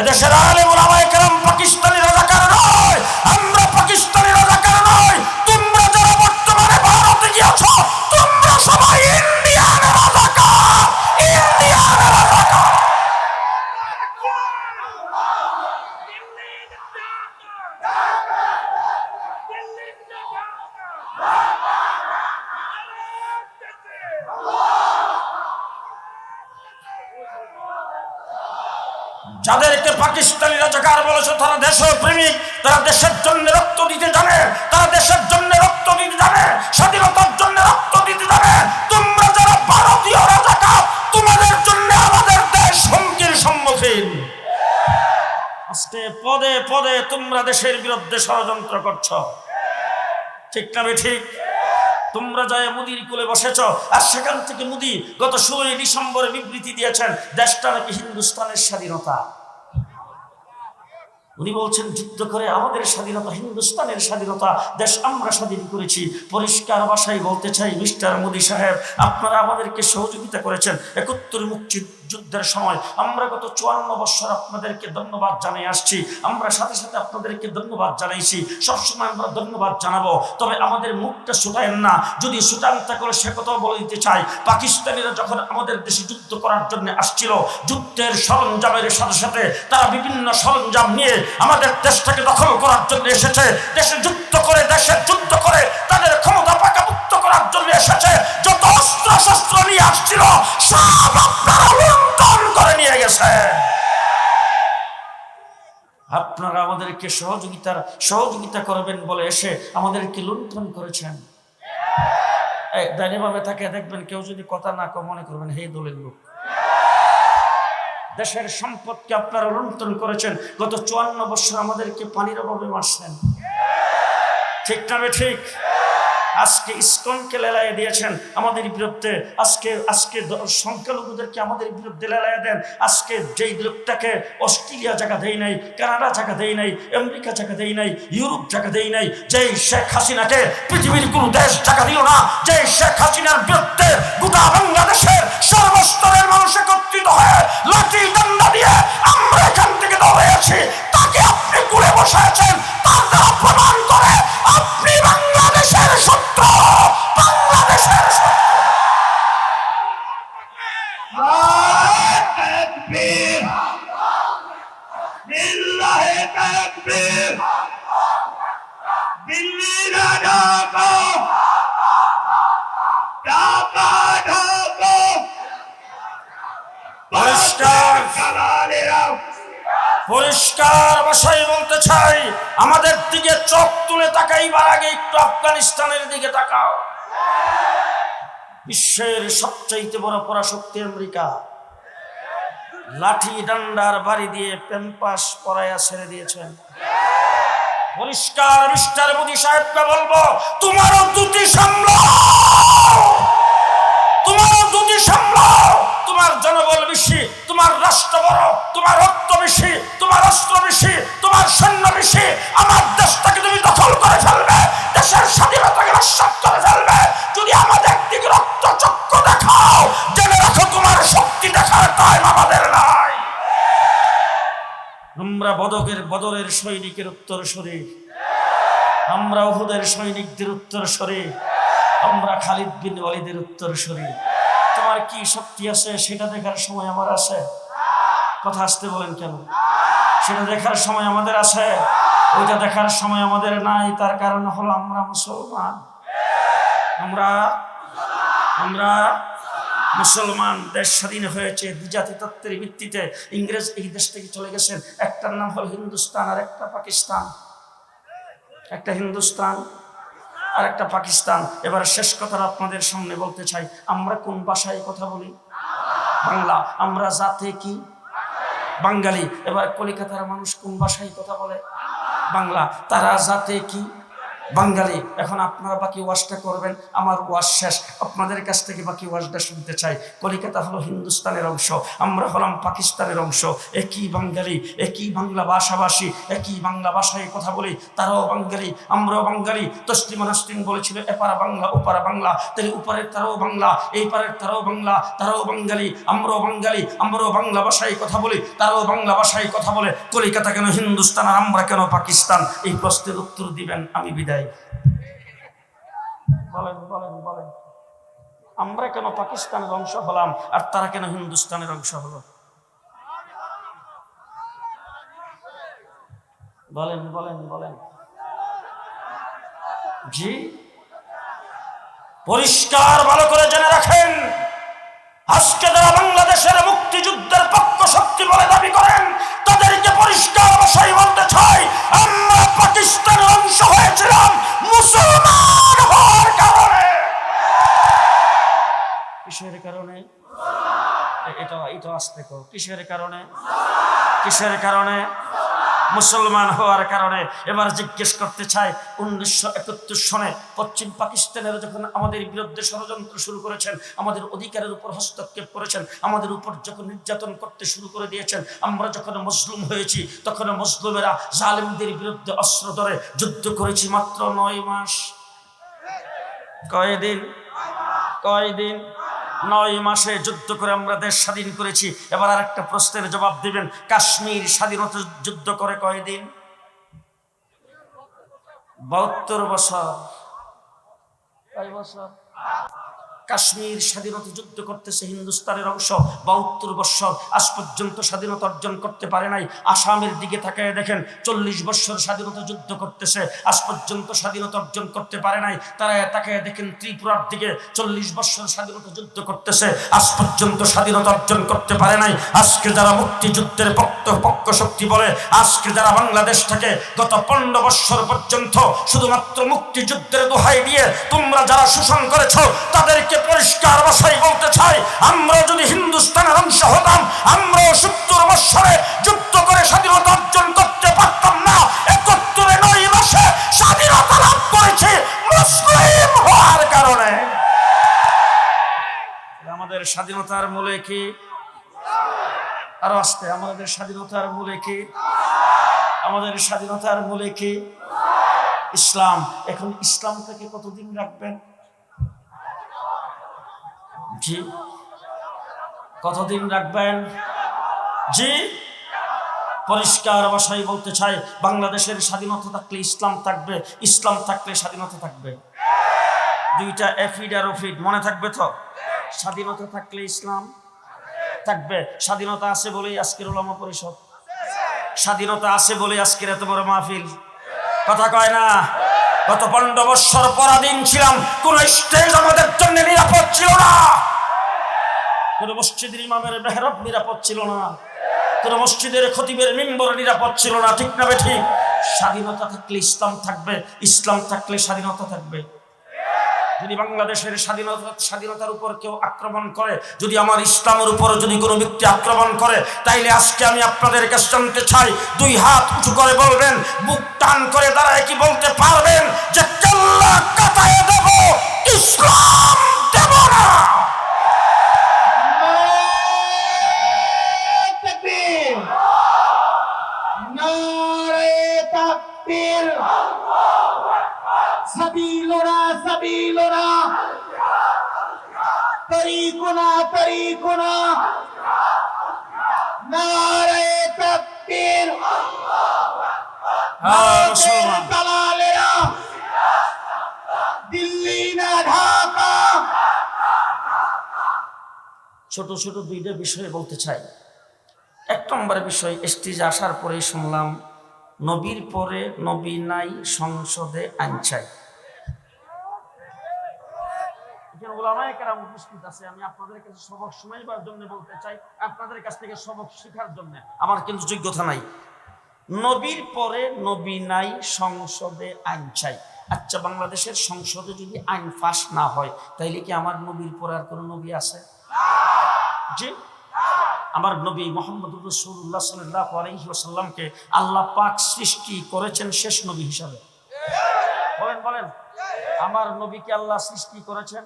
এদেশের আলেম ওলামায়ে কেরাম পাকিস্তানি রাজাকার নয়। যাদেরকে পাকিস্তানি রাজাকার বলেছে, তারা দেশপ্রেমিক তারা দেশের জন্য রক্ত দিতে জানে, তারা দেশের জন্য রক্ত দিতে জানে, স্বাধীনতার জন্য রক্ত দিতে জানে। তোমরা যারা ভারতীয় রাজাকার, তোমাদের জন্য আমাদের দেশ হুমকির সম্মুখীন। আজকে পদে পদে তোমরা দেশের বিরুদ্ধে ষড়যন্ত্র করছ। ঠিক না ঠিক? তোমরা যায় মুদির কোলে বসেছ, আর সেখান থেকে মুদি গত ষোলোই ডিসেম্বরে বিবৃতি দিয়েছেন, দেশটা নাকি হিন্দুস্তানের স্বাধীনতা। উনি বলছেন, যুদ্ধ করে আমাদের স্বাধীনতা, হিন্দুস্তানের স্বাধীনতা, দেশ আমরা স্বাধীন করেছি। পরিষ্কার ভাষায় বলতে চাই, মিস্টার মোদী সাহেব, আপনারা আমাদেরকে সহযোগিতা করেছেন। একাত্তর মুক্তি যুদ্ধের সময় আমরা গত চুয়ান্ন বছর আপনাদেরকে ধন্যবাদ জানিয়ে আসছি। আমরা সাথে সাথে আপনাদেরকে ধন্যবাদ জানাইছি। সবসময় আমরা ধন্যবাদ জানাব। তবে আমাদের মুখটা ছুটায়েন না। যদি ছুটান্তা করে সে কথাও বলে দিতে চাই। পাকিস্তানিরা যখন আমাদের দেশে যুদ্ধ করার জন্য আসছিল, যুদ্ধের সরঞ্জামের সাথে সাথে তারা বিভিন্ন সরঞ্জাম নিয়ে আমাদের দেশটাকে দখল করার জন্য এসেছে। দেশে যুদ্ধ করে দেশের যুদ্ধ করে তাদের ক্ষমতা করার জন্য এসেছে, যত অস্ত্র শস্ত্র নিয়ে আসছিল, সব করে নিয়ে গেছে। আপনারা আমাদেরকে সহযোগিতার সহযোগিতা করবেন বলে এসে আমাদেরকে লুণ্ঠন করেছেন। থাকে দেখবেন কেউ যদি কথা না মনে করবেন, হে দলের লোক। দেশের সম্পদকে আপনারা লুণ্ঠন করেছেন। গত চুয়ান্ন বছর আমাদেরকে পানির অভাবে মারছেন। ঠিক না ঠিক? আজকে ইস্কনকে লেলাইয়ে দিয়েছেন আমাদের বিরুদ্ধে। আজকে আজকে সংখ্যালঘুদেরকে আমাদের বিরুদ্ধে লেলাইয়ে দেন। আজকে যেই লোকটাকে অস্ট্রেলিয়া জায়গা দেয় নাই, কানাডা জায়গা দেয় নাই, আমেরিকা জায়গা দেয় নাই, ইউরোপ জায়গা দেয় নাই, যেই শেখ হাসিনাকে পৃথিবীর কোনো দেশ জায়গা দিল না, যেই শেখ হাসিনার বিরুদ্ধে গোটা বাংলাদেশের সর্বস্তরের মানুষ একত্রিত হয়ে লাঠি ডান্ডা দিয়ে আমরা এখান থেকে দৌড়েছি তাকে আপনি কুলে বসাইছেন চাই আমাদের দিকে চোখ তুলে তাকাইবার আগে একটু আফগানিস্তানের দিকে তাকাও। বিশ্বের সবচাইতে বড় পরাশক্তি আমেরিকা। লাঠি ডান্ডার বাড়ি দিয়ে প্যাম্পাস পরায়া ছেড়ে দিয়েছেন। পরিষ্কার মিস্টার মোদী সাহেবকে বলব, তোমারও দুটি সামলাও! তোমার দুটি সামলাও! তোমার জনবল বেশি, তোমার রাষ্ট্র বড়, তোমার রক্ত বেশি, তোমার অস্ত্র তোমার সৈন্য আমার দেশটাকে তুমি দখল করে ফেলবে, দেশের স্বাধীনতাকে নস্বাত করে ফেলবে। যদি আমাদের দিকে রক্ত চক্র দেখাও, জেনে রাখো তোমার শক্তি দেখার টাইম আমাদের নাই। আমরা বদকের বদরের সৈনিকের উত্তর শরীর আমরা উহুদের সৈনিকদের উত্তর শরীর আমরা খালিদ বিন ওয়ালিদের উত্তর শরীর তোমার কি শক্তি আছে সেটা দেখার সময় আমার আছে? কথা আসতে বলেন কেন? সেটা দেখার সময় আমাদের আছে, ওইটা দেখার সময় আমাদের নাই, তার কারণ হলো আমরা মুসলমান। আমরা আমরা মুসলমান, দেশ স্বাধীন হয়েছে দ্বিজাতি তত্ত্বের ভিত্তিতে ইংরেজ এই দেশ থেকে চলে গেছেন। একটার নাম হলো হিন্দুস্তান, আর একটা পাকিস্তান। একটা হিন্দুস্তান, আর একটা পাকিস্তান। এবার শেষ কথাটা আপনাদের সামনে বলতে চাই, আমরা কোন ভাষায় কথা বলি? বাংলা। আমরা জাতে কি? বাঙালি। এবার কলিকাতার মানুষ কোন ভাষায় কথা বলে? বাংলা। তারা যাতে কি বাঙালি, এখন আপনারা বাকি ওয়াজটা করবেন, আমার ওয়াজ শেষ। আপনাদের কাছ থেকে বাকি ওয়াজটা শুনতে চাই। কলিকাতা হলো হিন্দুস্তানের অংশ, আমরা হলাম পাকিস্তানের অংশ। একই বাঙালি, একই বাংলা ভাষাভাষী, একই বাংলা ভাষায় কথা বলি, তারাও বাঙালি, আমরাও বাঙালি। তসলিমা নাসরিন বলেছিল, এপারা বাংলা, ওপারা বাংলা। তাহলে উপরের তারাও বাংলা, এই পারের তারাও বাংলা, তারাও বাঙালি, আমরাও বাঙালি, আমরাও বাংলা ভাষায় কথা বলি, তারাও বাংলা ভাষায় কথা বলে। কলিকাতা কেন হিন্দুস্তান আর আমরা কেন পাকিস্তান? এই প্রশ্নের উত্তর দিবেন, আমি বিদায়। বলেন। বলেন বলেন আমরা কেন পাকিস্তানের অংশ হলাম আর তারা কেন হিন্দুস্তানের অংশ বলেন বলেন বলেন। জি? পরিষ্কার ভালো করে জেনে রাখেন। আজকে যারা বাংলাদেশের মুক্তিযুদ্ধের আসতে কো কিসের কারণে? কিসের কারণে? মুসলমান হওয়ার কারণে। এবার জিজ্ঞেস করতে চাই, উনিশশো একাত্তর সনে পশ্চিম পাকিস্তানের যখন আমাদের বিরুদ্ধে ষড়যন্ত্র শুরু করেছেন, আমাদের অধিকারের উপর হস্তক্ষেপ করেছেন, আমাদের উপর যখন নির্যাতন করতে শুরু করে দিয়েছেন, আমরা যখন মজলুম হয়েছি, তখন মজলুমেরা জালিমদের বিরুদ্ধে অস্ত্র ধরে যুদ্ধ করেছি মাত্র নয় মাস। কয়দিন? কয়দিন? নয় মাসে যুদ্ধ করে আমরা দেশ স্বাধীন করেছি। এবার আর একটা প্রশ্নের জবাব দিবেন, কাশ্মীর স্বাধীনতা যুদ্ধ করে কয়দিন? বাহাত্তর বছর। বছর? কাশ্মীর স্বাধীনতা যুদ্ধ করতেছে হিন্দুস্তানের অংশ বাহাত্তর বৎসর। আজ পর্যন্ত স্বাধীনতা অর্জন করতে পারে নাই। আসামের দিকে তাকায় দেখেন চল্লিশ বৎসর স্বাধীনতা যুদ্ধ করতেছে। আজ পর্যন্ত স্বাধীনতা অর্জন করতে পারে নাই। তারা তাকায় দেখেন ত্রিপুরার দিকে চল্লিশ বৎসর স্বাধীনতা যুদ্ধ করতেছে। আজ পর্যন্ত স্বাধীনতা অর্জন করতে পারে নাই। আজকে যারা মুক্তিযুদ্ধের পক্ষ পক্ষ শক্তি বলে, আজকে যারা বাংলাদেশ থেকে গত পনেরো বৎসর পর্যন্ত শুধুমাত্র মুক্তিযুদ্ধের দোহাই দিয়ে তোমরা যারা শোষণ করেছ, তাদেরকে পরিষ্কার ভাষায় বলতে চাই, আমরা যদি হিন্দুস্তানের অংশ হতাম, আমরাও সত্তর বৎসরে যুদ্ধ করে স্বাধীনতা অর্জন করতে পারতাম না। একত্তরে নয় মাসে স্বাধীনতা লাভ করেছে মুসলিম হওয়ার কারণে। আমাদের স্বাধীনতার মূলে কি? আরও আসতে, আমাদের স্বাধীনতার মূলে কি? আমাদের স্বাধীনতার মূলে কি? ইসলাম। এখন ইসলাম থেকে কতদিন রাখবেন? জি। কতদিন রাখবেন? জি। পরিষ্কার ভাষায় বলতে চাই, বাংলাদেশের স্বাধীনতা থাকলে ইসলাম থাকবে, ইসলাম থাকলে স্বাধীনতা থাকবে। দুইটা এফিড আর ওফিড, মনে থাকবে তো? স্বাধীনতা থাকলে ইসলাম থাকবে। স্বাধীনতা আছে বলেই আজকের ওলামা পরিষদ। স্বাধীনতা আছে বলে আজকের এত বড় মাহফিল। কথা কয় না? গত পনেরো বৎসর পরাধীন ছিলাম, কোন স্টেজ আমাদের জন্য নিরাপদ ছিল না। কোন মসজিদের ইমামের মেহরব নিরাপদ ছিল না। কোন মসজিদের খতিবের মিম্বর নিরাপদ ছিল না, ঠিক না ঠিক স্বাধীনতা থাকলে ইসলাম থাকবে, ইসলাম থাকলে স্বাধীনতা থাকবে। যদি বাংলাদেশের স্বাধীনতা, স্বাধীনতার উপর কেউ আক্রমণ করে, যদি আমার ইসলামের উপর যদি কোনো ব্যক্তি আক্রমণ করে, তাইলে আজকে আমি আপনাদের কাছে জানতে চাই, দুই হাত উঁচু করে বলবেন বুক টান করে দাঁড়ায় কি বলতে পারবেন যে কেল্লা কাটায় দেব, ইসলাম দেব না। سبيلنا سبيلنا طريقنا طريقنا نعرة تكبير হ্যাঁ, মুসলমান। দালালেরা দিল্লি না ঢাকা ছোট ছোট দুইটা বিষয়ে বলতে চাই এক নম্বর বিষয় স্টেজে আসার পরে শুনলাম নবীর পরে নবী নাই সংসদে আইন চাই ওলামায়ে কেরাম উপস্থিত আছে। আমি আপনাদের কাছে সবক শোনাইবার জন্য বলতে চাই, আপনাদের কাছ থেকে সবক শেখার জন্য। আমার কিন্তু যোগ্যতা নাই। নবীর পরে নবী নাই, সংসদে আইন চাই। আচ্ছা বাংলাদেশের সংসদে যদি আইন পাস না হয়, তাইলে কি আমার নবীর পরে আর কোনো নবী আছে? জি। আমার নবী মোহাম্মদ রসুল্লাহ সাল্লাহ আলহিহাসাল্লামকে আল্লাহ পাক সৃষ্টি করেছেন শেষ নবী হিসাবে। বলেন বলেন। আমার নবীকে আল্লাহ সৃষ্টি করেছেন?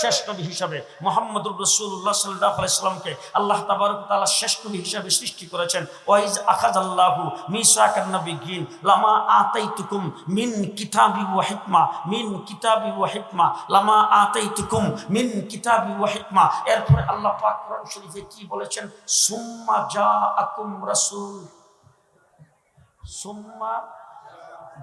শেষ নবী হিসাবে মোহাম্মদ রসুল্লাহ সাল্লাহ আলাইসাল্লামকে আল্লাহ তাবারক তাআলা শেষ নবী হিসাবে সৃষ্টি করেছেন। ওয়াইজ আখাজ আল্লাহু মিসাকান নবিগিন লামা আতাইতুকুম মিন কিতাবি ওয়া হিকমা, মিন কিতাবি ওয়া হিকমা, লামা আতাইতুকুম মিন কিতাবি ওয়া হিকমা। এরপরে আল্লাহ পাক কোরআন শরীফে কি বলেছেন? সুম্মা জাআকুম রাসূল, সুম্মা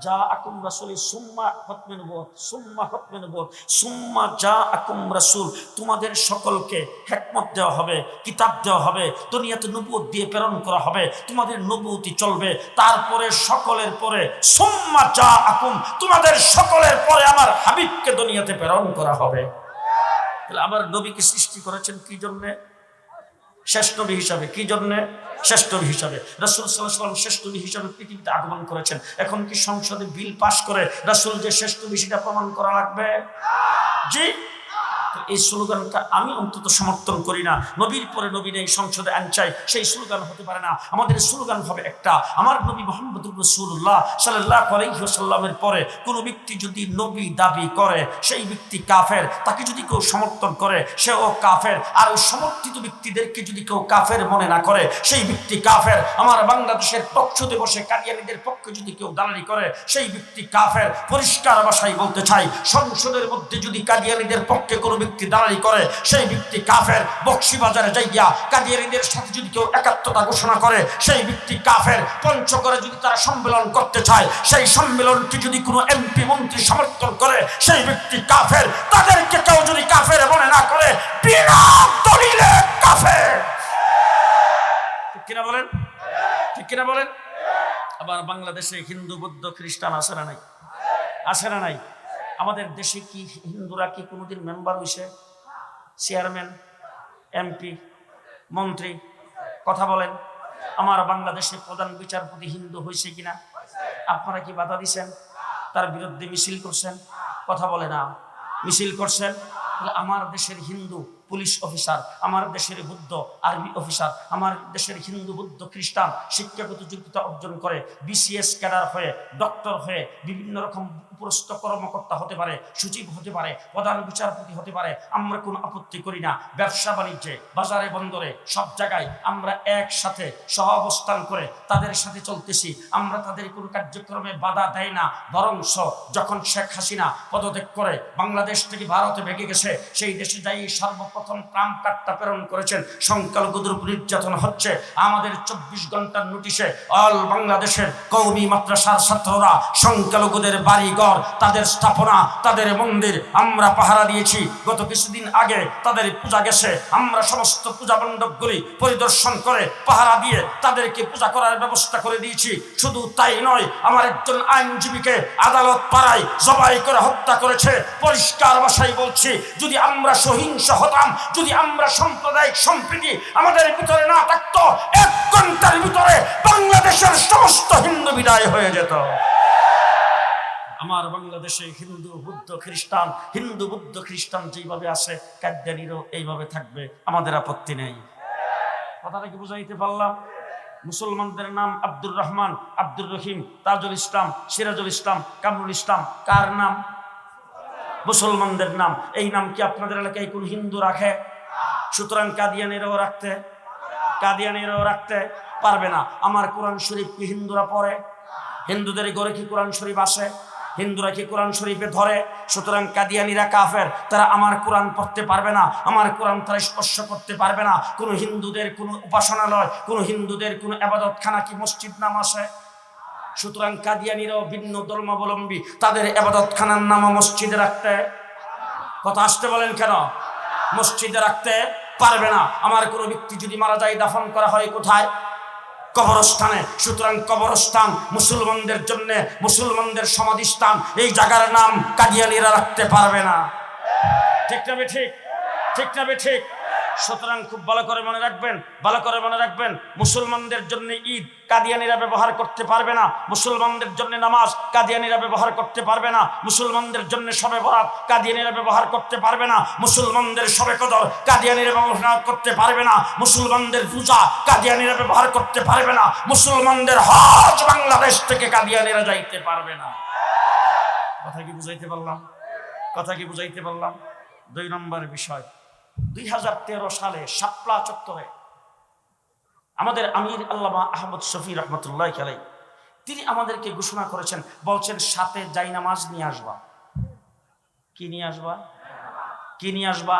যা আকুম রাসুল, সুম্মা খতমে নবুয়ত সুম্মা খতমে নবুয়ত সুম্মা যা আকুম রাসুল, তোমাদের সকলকে হেকমত দেওয়া হবে, কিতাব দেওয়া হবে, দুনিয়াতে নবুয়ত দিয়ে প্রেরণ করা হবে, তোমাদের নবুয়তি চলবে, তারপরে সকলের পরে সুম্মা যা আকুম তোমাদের সকলের পরে আমার হাবিবকে দুনিয়াতে প্রেরণ করা হবে। তাহলে আমার নবীকে সৃষ্টি করেছেন কি জন্যে? শেষ নবী হিসাবে, কি জন্য? শেষ নবী হিসাবে। রাসুল সাল্লাহ সাল্লাম শেষ নবী হিসাবে পৃথিবীতে আগমন করেছেন। এখন কি সংসদে বিল পাশ করে রাসুল যে শেষ নবী সেটা প্রমাণ করা লাগবে? জি। এই স্লোগানটা আমি অন্তত সমর্থন করি না। নবীর পরে নবী নেই, সংসদে আন চাই, সেই স্লোগান হতে পারে না। আমাদের স্লোগান হবে একটা, আমার নবী মোহাম্মদ রসুল্লাহ সাল্লাহ আলাইসাল্লামের পরে কোনো ব্যক্তি যদি নবী দাবি করে, সেই ব্যক্তি কাফের। তাকে যদি কেউ সমর্থন করে, সেও কাফের। আর ওই সমর্থিত ব্যক্তিদেরকে যদি কেউ কাফের মনে না করে, সেই ব্যক্তি কাফের। আমার বাংলাদেশের পক্ষতে বসে কাদিয়ানিদের পক্ষে যদি কেউ দালালি করে, সেই ব্যক্তি কাফের। পরিষ্কার ভাষায় বলতে চাই, সংসদের মধ্যে যদি কাদিয়ানিদের পক্ষে কোনো ব্যক্তি দালালি করে, সেই ব্যক্তি কাফের বক্সিবাজারে যাইয়া কাদিয়ানিদের সাথে যদি কেউ একাত্মতা ঘোষণা করে, সেই ব্যক্তি কাফের পঞ্চগড়ে যদি তারা সম্মেলন করতে চায়, সেই সম্মেলনকে যদি কোনো এমপি, মন্ত্রী সমর্থন করে, সেই ব্যক্তি কাফের। তাদেরকে কেউ যদি কাফের মনে না করে, বিনা দলিলে কাফের। কিনা বলেন? ঠিক কিনা বলেন? আবার বাংলাদেশে হিন্দু, বৌদ্ধ, খ্রিস্টান আছে না নাই? আছে না নাই? আমাদের দেশে কি হিন্দুরা কি কোনোদিন মেম্বার হয়েছে চেয়ারম্যান, এমপি, মন্ত্রী, কথা বলেন। আমার বাংলাদেশে প্রধান বিচারপতি হিন্দু হয়েছে কিনা? আপনারা কি বাধা দিচ্ছেন তার বিরুদ্ধে মিছিল করছেন? কথা বলে না। মিছিল করছেন? আমার দেশের হিন্দু পুলিশ অফিসার, আমার দেশের বুদ্ধ আর্মি অফিসার, আমার দেশের হিন্দু বুদ্ধ খ্রিস্টান শিক্ষাগত যোগ্যতা অর্জন করে বিসিএস ক্যাডার হয়ে, ডক্টর হয়ে বিভিন্ন রকম উপরস্থ কর্মকর্তা হতে পারে, সচিব হতে পারে, প্রধান বিচারপতি হতে পারে, আমরা কোনো আপত্তি করি না। ব্যবসা বাণিজ্যে, বাজারে, বন্দরে, সব জায়গায় আমরা একসাথে সহ অবস্থান করে তাদের সাথে চলতেছি। আমরা তাদের কোনো কার্যক্রমে বাধা দেয় না বরং বরংস যখন শেখ হাসিনা পদত্যাগ করে বাংলাদেশ থেকে ভারতে ভেঙে গেছে, সেই দেশে যাই সর্বপ্রথম ট্রাম্প কার্ডটা প্রেরণ করেছেন। সংখ্যালঘুদের নির্যাতন হচ্ছে। আমাদের চব্বিশ ঘণ্টার নোটিশে অল বাংলাদেশের কৌমি মাদ্রাসার ছাত্ররা সংখ্যালঘুদের বাড়িঘর, তাদের স্থাপনা, তাদের মন্দির আমরা পাহারা দিয়েছি। গত কিছুদিন আগে তাদের পূজা গেছে। আমরা সমস্ত পূজা মণ্ডপগুলি পরিদর্শন করে পাহারা দিয়ে তাদেরকে পূজা করার ব্যবস্থা করে দিয়েছি। শুধু তাই নয়, আমার একজন আইনজীবীকে আদালত পাড়ায় জবাই করে হত্যা করেছে। পরিষ্কার ভাষায় বলছি, যদি আমরা সহিংস হতাম যদি আমরা সাম্প্রদায়িক সম্প্রীতি আমাদের ভিতরে না থাকতো, এক ঘণ্টার ভিতরে বাংলাদেশের সমস্ত হিন্দু বিদায় হয়ে যেত। আমার বাংলাদেশে হিন্দু, বুদ্ধ, খ্রিস্টান, হিন্দু, বুদ্ধ, খ্রিস্টান যেইভাবে আছে কাদ্যানিরও এইভাবে থাকবে, আমাদের আপত্তি নেই। কথাটা কি বুঝাইতে পারলাম? মুসলমানদের নাম আব্দুর রহমান, আব্দুর রহিম, তাজুল ইসলাম, সিরাজুল ইসলাম, কামরুল ইসলাম, কার নাম? মুসলমানদের নাম, এই নাম কি আপনাদের এলাকায় কোন হিন্দু রাখে? সুতরাং কাদিয়ানিরাও রাখতে কাদিয়ানিরাও রাখতে পারবে না। আমার কোরআন শরীফ কি হিন্দুরা পড়ে? হিন্দুদের ঘরে কি কোরআন শরীফ আসে? হিন্দুরা কি কোরআন শরীফে ধরে? সুতরাং কাদিয়ানিরা কাফের, তারা আমার কোরআন পড়তে পারবে না। আমার কোরআন তারা স্পর্শ করতে পারবে না। কোনো হিন্দুদের কোনো উপাসনালয়, কোনো হিন্দুদের কোনো আবাদতখানা কি মসজিদ নাম আসে? সুতরাং কাদিয়ানিরাও ভিন্ন ধর্মাবলম্বী। তাদের আবাদতখানার নাম মসজিদে রাখতে কথা আসতে বলেন কেন? মসজিদে রাখতে পারবে না। আমার কোনো ব্যক্তি যদি মারা যায়, দাফন করা হয় কোথায়? কবরস্থানে। সুতরাং কবরস্থান মুসলমানদের জন্য, মুসলমানদের সমাধিস্থান, এই জায়গার নাম কাদিয়ানিরা রাখতে পারবে না। ঠিক না ঠিক? ঠিক না ঠিক? সুতরাং খুব ভালো করে মনে রাখবেন, ভালো করে মনে রাখবেন, মুসলমানদের জন্য ঈদ কাদিয়ানিরা ব্যবহার করতে পারবে না, মুসলমানদের জন্য নামাজ কাদিয়ানিরা ব্যবহার করতে পারবে না, মুসলমানদের জন্য সবে বরাত কাদিয়ানিরা ব্যবহার করতে পারবে না, মুসলমানদের সবে কদর কাদিয়ানিরা ব্যবহার করতে পারবে না, মুসলমানদের পূজা কাদিয়ানিরা ব্যবহার করতে পারবে না, মুসলমানদের হজ বাংলাদেশ থেকে কাদিয়ানিরা যাইতে পারবে না। কথা কি বুঝাইতে পারলাম? কথা কি বুঝাইতে পারলাম? দুই নম্বর বিষয়। দুই হাজার তেরো সালে শাপলা চত্বরে আমাদের আমির আল্লামা আহমদ শফি রহমতুল্লাহ খেলাই তিনি আমাদেরকে ঘোষণা করেছেন, বলছেন, সাথে যাই নামাজ নিয়ে আসবা। কি নিয়ে আসবা? কি নিয়ে আসবা?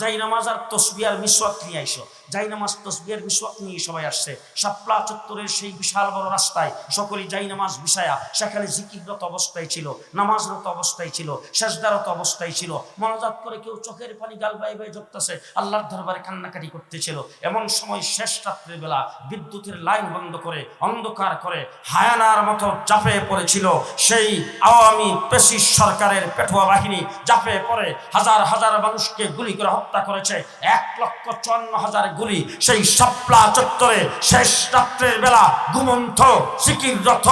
যাই নামাজ আর তসবিয়ার মিসওয়াক নিয়ে আইসো, যাই নামাজ তসবিয়ার মিসওয়াক নিয়ে সবাই আসছে, শাপলা চত্বরের সেই বিশাল বড় রাস্তায় সকলেই যাই নামাজ বিষয়া, সেখানে জিকিররত অবস্থায় ছিল, নামাজরত অবস্থায় ছিল শেষদারত অবস্থায় ছিল, মনোজাত করে কেউ চোখের পানি গাল বাই বাই জপতেছে, আল্লাহর দরবারে কান্নাকাটি করতেছিল, এমন সময় শেষ রাত্রের বেলা বিদ্যুতের লাইন বন্ধ করে, অন্ধকার করে হায়ানার মতো চাপে পড়েছিল, সেই আওয়ামী পেশিস সরকারের পেটুয়া বাহিনী চাপে পড়ে হাজার হাজার মানুষকে গুলি করে হত্যা করেছে। এক লক্ষ চুয়ান্ন হাজার গুলি। সেই সাপলা চত্বরে শেষ রাত্রের বেলা ঘুমন্ত সিকির রথ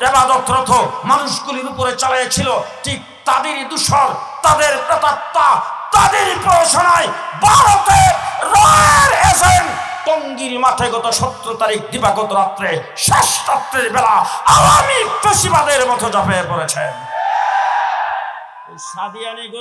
দেবাদত রথ মানুষগুলির উপরে চালিয়েছিল ঠিক তাদেরই দূষণ, তাদের প্রেতাত্মা, তাদের প্রশনায় ভারতের রয়ের এজেন্ট। টঙ্গীর মাঠে গত সতেরো তারিখ দিবাগত রাত্রে শেষ রাত্রের বেলা আওয়ামী পেশিবাদের মতো ঝাঁপিয়ে পড়েছেন সাদিয়ানি